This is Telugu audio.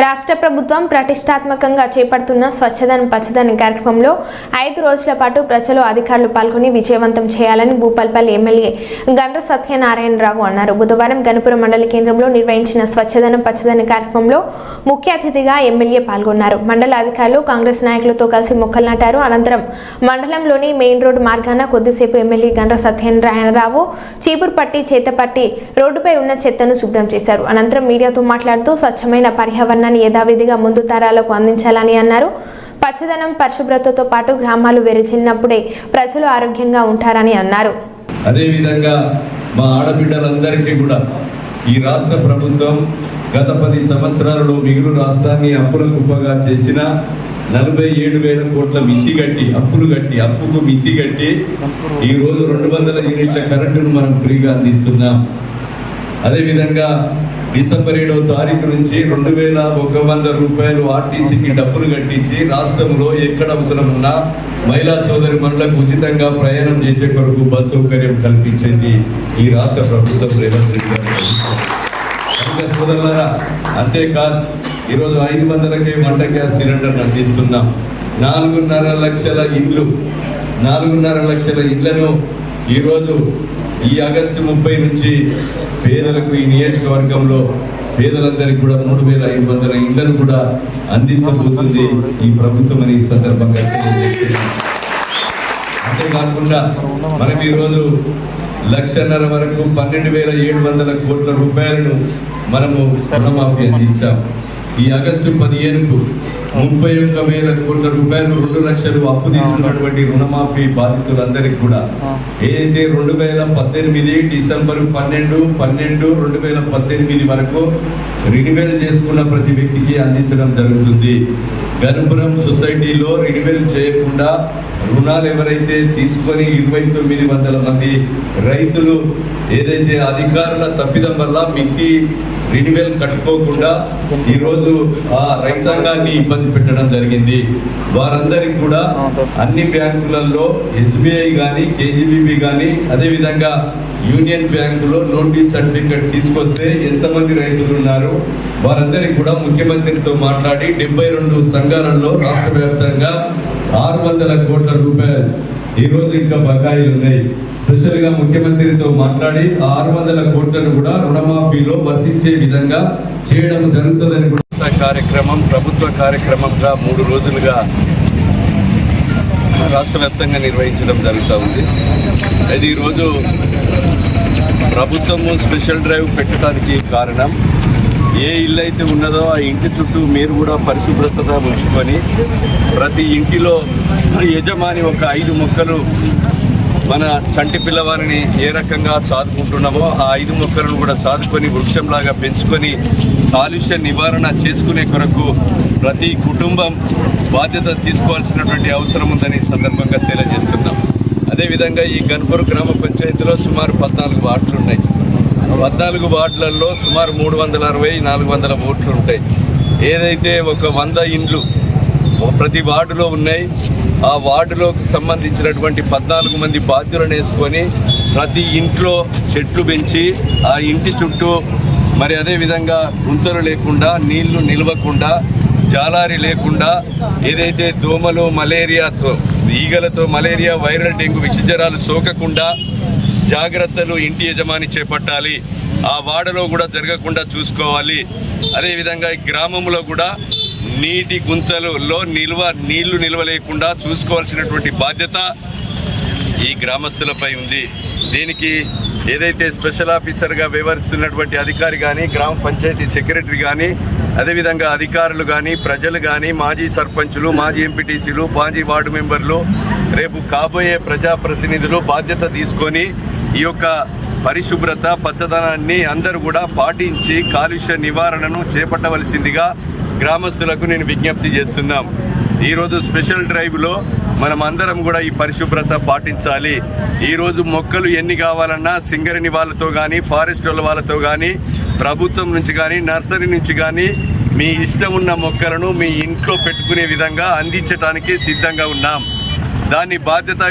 రాష్ట్ర ప్రభుత్వం ప్రతిష్టాత్మకంగా చేపడుతున్న స్వచ్ఛదనం పచ్చదనం కార్యక్రమంలో ఐదు రోజుల పాటు ప్రజలు అధికారులు పాల్గొని విజయవంతం చేయాలని భూపాల్పల్లి ఎమ్మెల్యే గండ్ర సత్యనారాయణరావు అన్నారు. బుధవారం గణపురం మండల కేంద్రంలో నిర్వహించిన స్వచ్ఛదనం పచ్చదనం కార్యక్రమంలో ముఖ్య అతిథిగా ఎమ్మెల్యే పాల్గొన్నారు. మండల అధికారులు కాంగ్రెస్ నాయకులతో కలిసి మొక్కలు నాటారు. అనంతరం మండలంలోని మెయిన్ రోడ్డు మార్గాన కొద్దిసేపు ఎమ్మెల్యే గండ్ర సత్యనారాయణరావు చీపురుపట్టి చేతపట్టి రోడ్డుపై ఉన్న చెత్తను శుభ్రం చేశారు. అనంతరం మీడియాతో మాట్లాడుతూ స్వచ్ఛమైన పర్యావరణ పర్యావరణాన్ని యథావిధిగా ముందు తరాలకు అందించాలని అన్నారు. పచ్చదనం పరిశుభ్రతతో పాటు గ్రామాలు వెరిచిల్లినప్పుడే ప్రజలు ఆరోగ్యంగా ఉంటారని అన్నారు. అదేవిధంగా మా ఆడబిడ్డలందరికీ కూడా ఈ రాష్ట్ర ప్రభుత్వం గత పది సంవత్సరాలలో మిగులు రాష్ట్రాన్ని అప్పుల కుప్పగా చేసిన నలభై ఏడు వేల కోట్ల మిత్తి కట్టి అప్పులు కట్టి అప్పుకు మిత్తి కట్టి ఈ రోజు రెండు వందల యూనిట్ల కరెంటును మనం ఫ్రీగా అందిస్తున్నాం. అదేవిధంగా డిసెంబర్ ఏడవ తారీఖు నుంచి రెండు వేల ఒక వంద రూపాయలు ఆర్టీసీకి డబ్బులు కట్టించి రాష్ట్రంలో ఎక్కడ అవసరం ఉన్నా మహిళా సోదరి మనులకు ఉచితంగా ప్రయాణం చేసే కొరకు బస్ సౌకర్యం కల్పించింది ఈ రాష్ట్ర ప్రభుత్వం రేవంత్ రెడ్డి గారి. సోదరులారా అంతేకాదు ఈరోజు ఐదు వందలకే వంట గ్యాస్ సిలిండర్ అందిస్తున్నాం. నాలుగున్నర లక్షల ఇండ్లు నాలుగున్నర లక్షల ఇళ్ళను ఈరోజు ఈ ఆగస్టు ముప్పై నుంచి పేదలకు ఈ నియోజకవర్గంలో పేదలందరికీ కూడా మూడు వేల ఐదు వందల ఇళ్ళను కూడా అందించబోతుంది ఈ ప్రభుత్వం అని ఈ సందర్భంగా అంతేకాకుండా మనం ఈరోజు లక్షన్నర వరకు పన్నెండు వేల ఏడు వందల కోట్ల రూపాయలను మనము రుణమాఫీ అందించాం ఈ ఆగస్టు పదిహేనుకు ముప్పై ఒక్క వేల కోట్ల రూపాయలు రెండు లక్షలు అప్పు తీసుకున్నటువంటి రుణమాఫీ బాధితులందరికీ కూడా ఏదైతే రెండు వేల పద్దెనిమిది డిసెంబర్ పన్నెండు పన్నెండు రెండు వేల పద్దెనిమిది వరకు రినివెల్ చేసుకున్న ప్రతి వ్యక్తికి అందించడం జరుగుతుంది. గణపురం సొసైటీలో రినివెల్ చేయకుండా రుణాలు ఎవరైతే తీసుకొని ఇరవై తొమ్మిది వందల మంది రైతులు ఏదైతే అధికారుల తప్పిదం వల్ల మిత్తి రెన్యువల్ కట్టుకోకుండా ఈరోజు ఆ రైతాంగాన్ని ఇబ్బంది పెట్టడం జరిగింది. వారందరికీ కూడా అన్ని బ్యాంకులలో ఎస్బీఐ కానీ కేజీబీబీ కానీ అదేవిధంగా యూనియన్ బ్యాంకులో నోటీస్ సర్టిఫికెట్ తీసుకొస్తే ఎంతమంది రైతులు ఉన్నారు? వారందరికీ కూడా ముఖ్యమంత్రితో మాట్లాడి డెబ్బై రెండు సంఘాలలో రాష్ట్ర వ్యాప్తంగా ఆరు వందల కోట్ల రూపాయలు ఈ రోజు ఇంకా బకాయిలు ఉన్నాయి. స్పెషల్గా ముఖ్యమంత్రితో మాట్లాడి ఆరు వందల కోట్లను కూడా రుణమాఫీలో వర్తించే విధంగా చేయడం జరుగుతుందని కూడా కార్యక్రమం ప్రభుత్వ కార్యక్రమంగా మూడు రోజులుగా రాష్ట్ర వ్యాప్తంగా నిర్వహించడం జరుగుతూ ఉంది. అది ఈరోజు ప్రభుత్వము స్పెషల్ డ్రైవ్ పెట్టడానికి కారణం ఏ ఇల్లు అయితే ఉన్నదో ఆ ఇంటి చుట్టూ మీరు కూడా పరిశుభ్రత ఉంచుకొని ప్రతి ఇంటిలో యజమాని ఒక ఐదు మొక్కలు మన చంటి పిల్లవారిని ఏ రకంగా సాదుకుంటున్నామో ఆ ఐదు మొక్కలను కూడా సాదుకొని వృక్షంలాగా పెంచుకొని కాలుష్య నివారణ చేసుకునే కొరకు ప్రతి కుటుంబం బాధ్యత తీసుకోవాల్సినటువంటి అవసరం ఉందని సందర్భంగా తెలియజేస్తున్నాం. అదేవిధంగా ఈ గన్పూర్ గ్రామ పంచాయతీలో సుమారు పద్నాలుగు వార్డులు ఉన్నాయి. పద్నాలుగు వార్డులలో సుమారు మూడు వందల అరవై నాలుగు వందల ఓట్లు ఉంటాయి. ఏదైతే ఒక వంద ఇండ్లు ప్రతి వార్డులో ఉన్నాయి ఆ వార్డులోకి సంబంధించినటువంటి పద్నాలుగు మంది బాధ్యులను వేసుకొని ప్రతి ఇంట్లో చెట్లు పెంచి ఆ ఇంటి చుట్టూ మరి అదేవిధంగా గుంతలు లేకుండా నీళ్ళు నిలవకుండా జాలారి లేకుండా ఏదైతే దోమలు మలేరియాతో ఈగలతో మలేరియా వైరల్ డెంగ్యూ విషజ్వరాలు సోకకుండా జాగ్రత్తలు ఇంటి యజమాని చేపట్టాలి. ఆ వాడలో కూడా జరగకుండా చూసుకోవాలి. అదేవిధంగా ఈ గ్రామంలో కూడా నీటి గుంతలలో నిల్వ నీళ్ళు నిల్వ లేకుండా చూసుకోవాల్సినటువంటి బాధ్యత ఈ గ్రామస్తులపై ఉంది. దీనికి ఏదైతే స్పెషల్ ఆఫీసర్గా వ్యవహరిస్తున్నటువంటి అధికారి కానీ గ్రామ పంచాయతీ సెక్రటరీ కానీ అదేవిధంగా అధికారులు కానీ ప్రజలు కానీ మాజీ సర్పంచులు మాజీ ఎంపీటీసీలు మాజీ వార్డు మెంబర్లు రేపు కాబోయే ప్రజాప్రతినిధులు బాధ్యత తీసుకొని ఈ యొక్క పరిశుభ్రత పచ్చదనాన్ని అందరూ కూడా పాటించి కాలుష్య నివారణను చేపట్టవలసిందిగా గ్రామస్తులకు నేను విజ్ఞప్తి చేస్తున్నాం. ఈరోజు స్పెషల్ డ్రైవ్లో మనం అందరం కూడా ఈ పరిశుభ్రత పాటించాలి. ఈరోజు మొక్కలు ఎన్ని కావాలన్నా సింగరిని వాళ్ళతో కానీ ఫారెస్ట్ వాళ్ళ వాళ్ళతో కానీ ప్రభుత్వం నుంచి కానీ నర్సరీ నుంచి కానీ మీ ఇష్టం ఉన్న మొక్కలను మీ ఇంట్లో పెట్టుకునే విధంగా అందించడానికి సిద్ధంగా ఉన్నాం. దాని బాధ్యత